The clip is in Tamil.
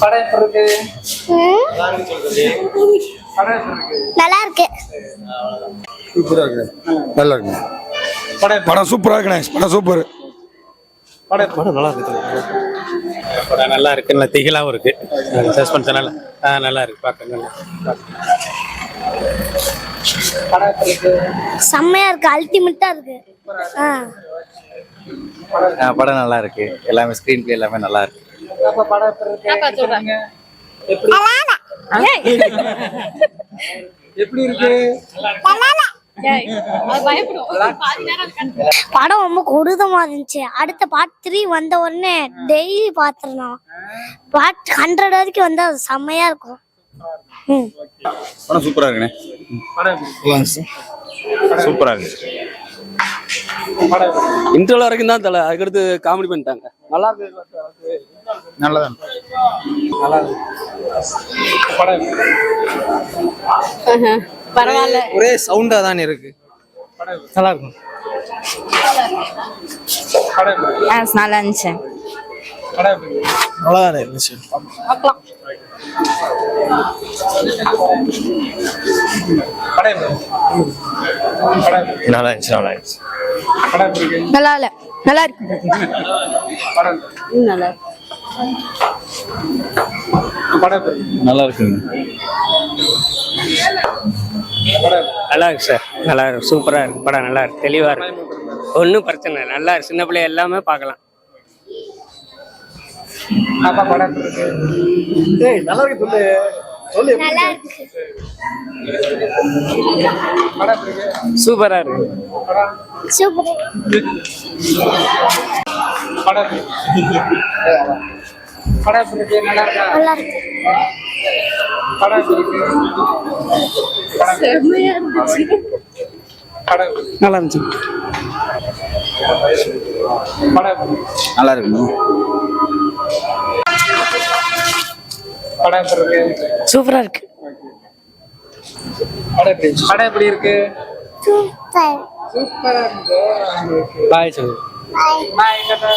படம் எப்படி இருக்கு? இருக்கு நல்லா இருக்கு சூப்பரா இருக்கு. நல்லா இருக்கு. படம் படம் சூப்பரா இருக்குண்ணே படம் சூப்பர். படம் படம் நல்லா இருக்கு. படம் நல்லா இருக்கு. நல்லா திகிலாவும் இருக்கு. சஸ்பென்ஸ் நல்லா ஆ, நல்லா இருக்கு. பார்க்க நல்லா இருக்கு? செம்மையா இருக்கு. அல்டிமேட்டா இருக்கு. ஆ. படம் நல்லா இருக்கு. எல்லாமே ஸ்க்ரீன் பிளே எல்லாமே நல்லா இருக்கு. அப்ப படம் எப்படி இருக்கு? சொல்லுங்க. எப்படி எப்படி இருக்கு? படம் ரொம்ப கொடூரமா இருந்துச்சு. அடுத்த பார்ட் த்ரீ வந்த உடனே டெய்லி பாத்துருந்தோம் பார்ட் ஹண்ட்ரட் வரைக்கும் வந்தா அது செம்மையா இருக்கும். ம். படம் சூப்பரா இருக்குண்ணே. சூப்பரா இருக்கு. இன்டர்வல் வரைக்கும் தான் தலை. அதுக்கடுத்து காமெடி பண்ணிட்டாங்க. நல்லா இருக்கு. நல்லதான். நல்லா பரவாயில்ல. ஒரே சவுண்டா தான் இருக்கு. நல்லா இருக்கும் நல்லா இருந்துச்சு. நல்லா தானே இருந்துச்சு. நல்லா இருந்துச்சு நல்லா இருந்துச்சு. நல்லா இல்ல நல்லா இருக்கு? நல்லா படம் எப்படி இருக்கு? நல்லா இருக்குங்க? நல்லா இருக்கு சார். நல்லா இருக்கு சூப்பராக இருக்கு. படம் நல்லா இருக்கு தெளிவாக இருக்கு. ஒன்றும் பிரச்சனை இல்லை. நல்லா இருக்கு. சின்ன பிள்ளை எல்லாமே பார்க்கலாம். நல்லா இருக்கு. படம் எப்படி இருக்கு? சூப்பர் படம் எப்படி படம் எப்படி இருக்கு நல்லா இருக்கா நல்லா இருக்கு படம் இருக்கு எப்படி இருக்கு? நல்லா இருந்துச்சு படம் இருக்கு? நல்லா இருக்குண்ணே படம் எப்படி இருக்கு இருக்கு படம் எப்படி இருக்கு? படம் எப்படி இருக்கு சூப்பர் சூப்பரா இருக்கு பாய் சொல்லு பாய் நான் எங்கிட்ட